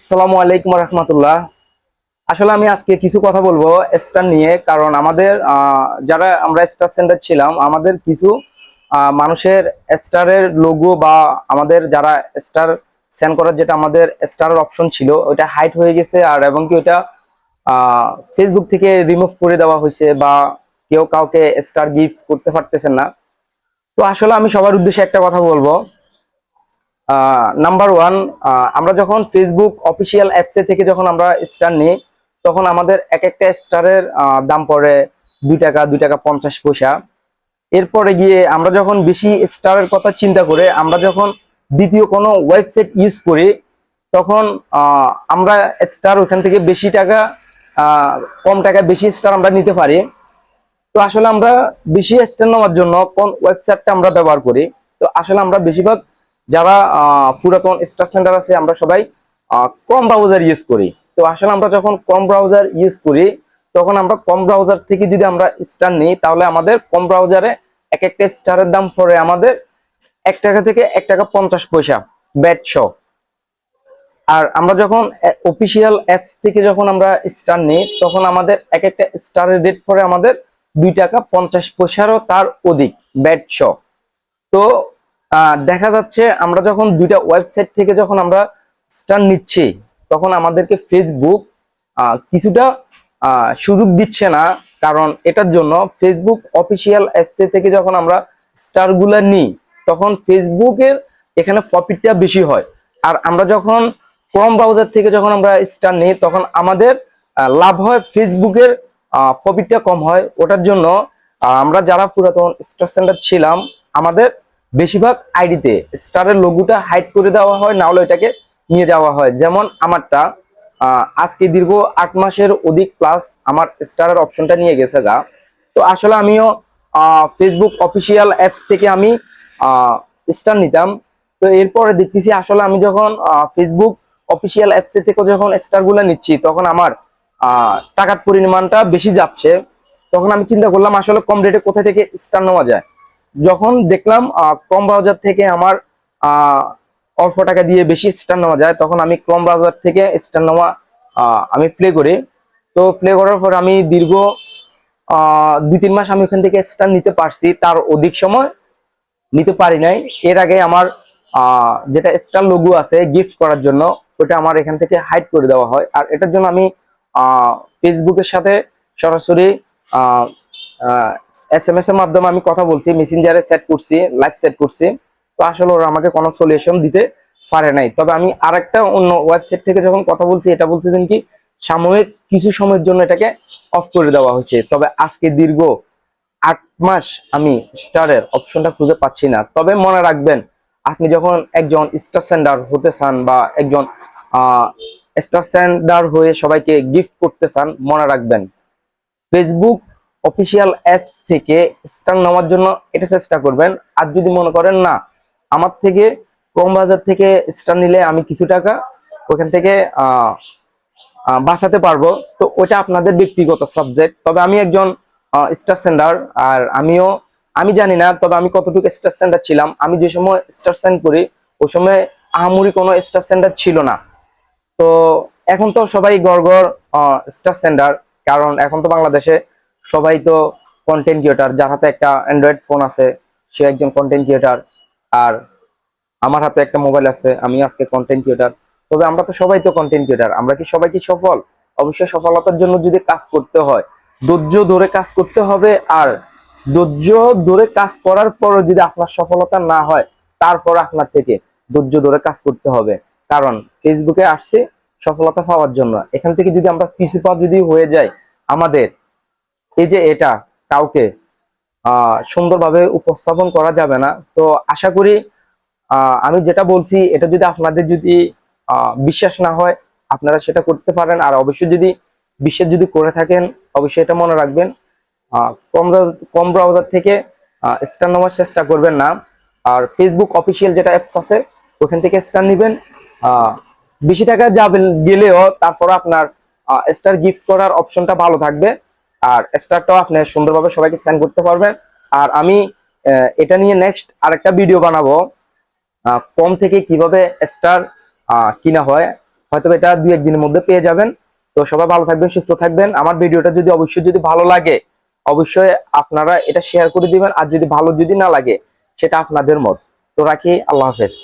আসসালামু আলাইকুম রহমতুল্লাহ। আসলে আমি আজকে কিছু কথা বলব স্টার নিয়ে, কারণ আমাদের যারা আমরা স্টার সেন্টার ছিলাম, আমাদের কিছু মানুষের স্টারের লোগো বা আমাদের যারা স্টার সেন্ড করার যেটা আমাদের স্টারের অপশন ছিল ওটা হাইট হয়ে গেছে। আর এবং কি ওটা ফেসবুক থেকে রিমুভ করে দেওয়া হয়েছে বা কেউ কাউকে স্টার গিফট করতে পারতেছেন না। তো আসলে আমি সবার উদ্দেশ্যে একটা কথা বলব। নাম্বার ওয়ান আমরা যখন ফেসবুক অফিসিয়াল অ্যাপসে থেকে যখন আমরা স্টার নিই, তখন আমাদের এক একটা স্টারের দাম পড়ে দুই টাকা দুই টাকা পঞ্চাশ পয়সা। এরপরে গিয়ে আমরা যখন বেশি স্টারের কথা চিন্তা করে আমরা যখন দ্বিতীয় কোনো ওয়েবসাইট ইউজ করি, তখন আমরা স্টার ওখান থেকে বেশি টাকা কম টাকা বেশি স্টার আমরা নিতে পারি। তো আসলে আমরা বেশি স্টার নেওয়ার জন্য কোন ওয়েবসাইটটা আমরা ব্যবহার করি? তো আসলে আমরা বেশিরভাগ যারা পুরাতন স্টার সেন্টার আছে, আমরা সবাই কম ব্রাউজার ইউজ করি। তো আসলে আমরা যখন কম ব্রাউজার ইউজ করি, তখন আমরা কম ব্রাউজার থেকে যদি আমরা স্টার নিই, তাহলে আমাদের কম ব্রাউজারে এক একটা স্টারের দাম পড়ে আমাদের এক টাকা থেকে এক টাকা পঞ্চাশ পয়সা ব্যাট শো আর আমরা যখন অফিসিয়াল অ্যাপস থেকে যখন আমরা স্টার নিই, তখন আমাদের এক একটা স্টারের রেট পড়ে আমাদের দুই টাকা পঞ্চাশ পয়সারও তার অধিক ব্যাট শো তো দেখা যাচ্ছে আমরা যখন দুইটা ওয়েবসাইট থেকে যখন আমরা স্টার নিচ্ছি, তখন আমাদেরকে ফেসবুক কিছুটা সুযোগ দিচ্ছে না। কারণ এটার জন্য ফেসবুক অফিসিয়াল অ্যাপসে থেকে যখন আমরা স্টারগুলো নিই, তখন ফেসবুকের এখানে প্রফিটটা বেশি হয়। আর আমরা যখন ক্রোম ব্রাউজার থেকে যখন আমরা স্টার নিই, তখন আমাদের লাভ হয় ফেসবুকের প্রফিটটা কম হয়। ওটার জন্য আমরা যারা পুরাতন স্টার সেন্টার ছিলাম, আমাদের বেশিরভাগ আইডিতে স্টারের লোগোটা হাইড করে দেওয়া হয়, না হলে এটাকে নিয়ে যাওয়া হয়। যেমন আমারটা আজকে দীর্ঘ আট মাসের অধিক প্লাস আমার স্টারের অপশনটা নিয়ে গেছে গা। তো আসলে আমিও ফেসবুক অফিসিয়াল অ্যাপ থেকে আমি স্টার নিতাম। তো এরপরে দেখতেছি আসলে আমি যখন ফেসবুক অফিসিয়াল অ্যাপস থেকে যখন স্টারগুলা নিচ্ছি, তখন আমার টাকার পরিমাণটা বেশি যাচ্ছে। তখন আমি চিন্তা করলাম আসলে কম রেটে কোথা থেকে স্টার নেওয়া যায়। যখন দেখলাম কম ব্রাউজার থেকে আমার অল্প টাকা দিয়ে বেশি স্টার নেওয়া যায়, তখন আমি ক্রম ব্রাউজার থেকে স্টার নেওয়া আমি প্লে করি। তো প্লে করার পর আমি দীর্ঘ দুই তিন মাস আমি ওখান থেকে স্টার নিতে পারছি। তার অধিক সময় নিতে পারি নাই। এর আগে আমার যেটা স্টার লঘু আছে গিফট করার জন্য, ওটা আমার এখান থেকে হাইড করে দেওয়া হয়। আর এটার জন্য আমি ফেসবুকের সাথে সরাসরি এস এর মাধ্যমে আমি কথা বলছি মেসেঞ্জারে সেট করছি লাইভ সেট করছি। তো আসলে ওরা আমাকে কোনো সলিউশন দিতে পারে নাই। তবে আমি আরেকটা অন্য ওয়েবসাইট থেকে যখন কথা বলছি, এটা বলছিলেন কি, সাময়িক কিছু সময়ের জন্য এটাকে অফ করে দেওয়া হয়েছে। তবে আজকে দীর্ঘ আট মাস আমি স্টারের অপশনটা খুঁজে পাচ্ছি না। তবে মনে রাখবেন, আপনি যখন একজন স্টার সেন্ডার হতে চান বা একজন স্টার সেন্ডার হয়ে সবাইকে গিফট করতে চান, মনে রাখবেন ফেসবুক অফিসিয়াল অ্যাপস থেকে স্টার নেওয়ার জন্য এটা চেষ্টা করবেন। আর যদি মনে করেন না, আমার থেকে কম বাজার থেকে স্টার নিলে আমি কিছু টাকা ওখান থেকে বাঁচাতে পারব। তো ওটা আপনাদের ব্যক্তিগত সাবজেক্ট তবে আমি একজন স্টার সেন্ডার আর আমিও, আমি জানি না, তবে আমি কতটুকু স্টার সেন্ডার ছিলাম। আমি যে সময় স্টার সেন্ড করি, ওই সময় আহামরি কোনো স্টার সেন্ডার ছিল না। তো এখন তো সবাই গড় গড় স্টার সেন্ডার কারণ এখন তো বাংলাদেশে সবাই তো কন্টেন্ট ক্রিয়েটার যার হাতে একটা অ্যান্ড্রয়েড ফোন আছে, সে একজন কন্টেন্ট ক্রিয়েটার আর আমার হাতে একটা মোবাইল আছে, আমি আজকে কন্টেন্ট ক্রিয়েটার তবে আমরা তো সবাই তো কন্টেন্ট ক্রিয়েটার আমরা কি সবাই কি সফল? অবশ্যই সফলতার জন্য যদি কাজ করতে হয়, ধৈর্য ধরে কাজ করতে হবে, আর ধৈর্য ধরে কাজ করার পর যদি আপনার সফলতা না হয়, তারপর আপনার থেকে ধৈর্য ধরে কাজ করতে হবে। কারণ ফেসবুকে আসছে সফলতা পাওয়ার জন্য। এখান থেকে যদি আমরা পিছুপা যদি হয়ে যাই, আমাদের এই যে এটা কাউকে সুন্দরভাবে উপস্থাপন করা যাবে না, তো আশা করি আমি যেটা বলছি, এটা যদি আপনাদের যদি বিশ্বাস না হয়, আপনারা সেটা করতে পারেন, আর অবশ্যই যদি বিশ্বাস যদি করে থাকেন, অবশ্যই এটা মনে রাখবেন কম কম ব্রাউজার থেকে স্টার নেওয়ার চেষ্টা করবেন না, আর ফেসবুক অফিসিয়াল যেটা অ্যাপস আছে, ওখান থেকে স্টার নেবেন বেশি টাকা যাবে গেলেও তারপর আপনার স্টার গিফট করার অপশনটা ভালো থাকবে আর স্টারটাও আপনি সুন্দরভাবে সবাইকে সেন্ড করতে পারবেন। আর আমি এটা নিয়ে নেক্সট আরেকটা ভিডিও বানাবো। কম থেকে কীভাবে স্টার কিনা হয় হয়তো এটা দুই একদিনের মধ্যে পেয়ে যাবেন। তো সবাই ভালো থাকবেন, সুস্থ থাকবেন। আমার ভিডিওটা যদি অবশ্যই যদি ভালো লাগে, অবশ্যই আপনারা এটা শেয়ার করে দিবেন। আর যদি ভালো যদি না লাগে, সেটা আপনাদের মত। তো রাখি, আল্লাহ হাফেজ।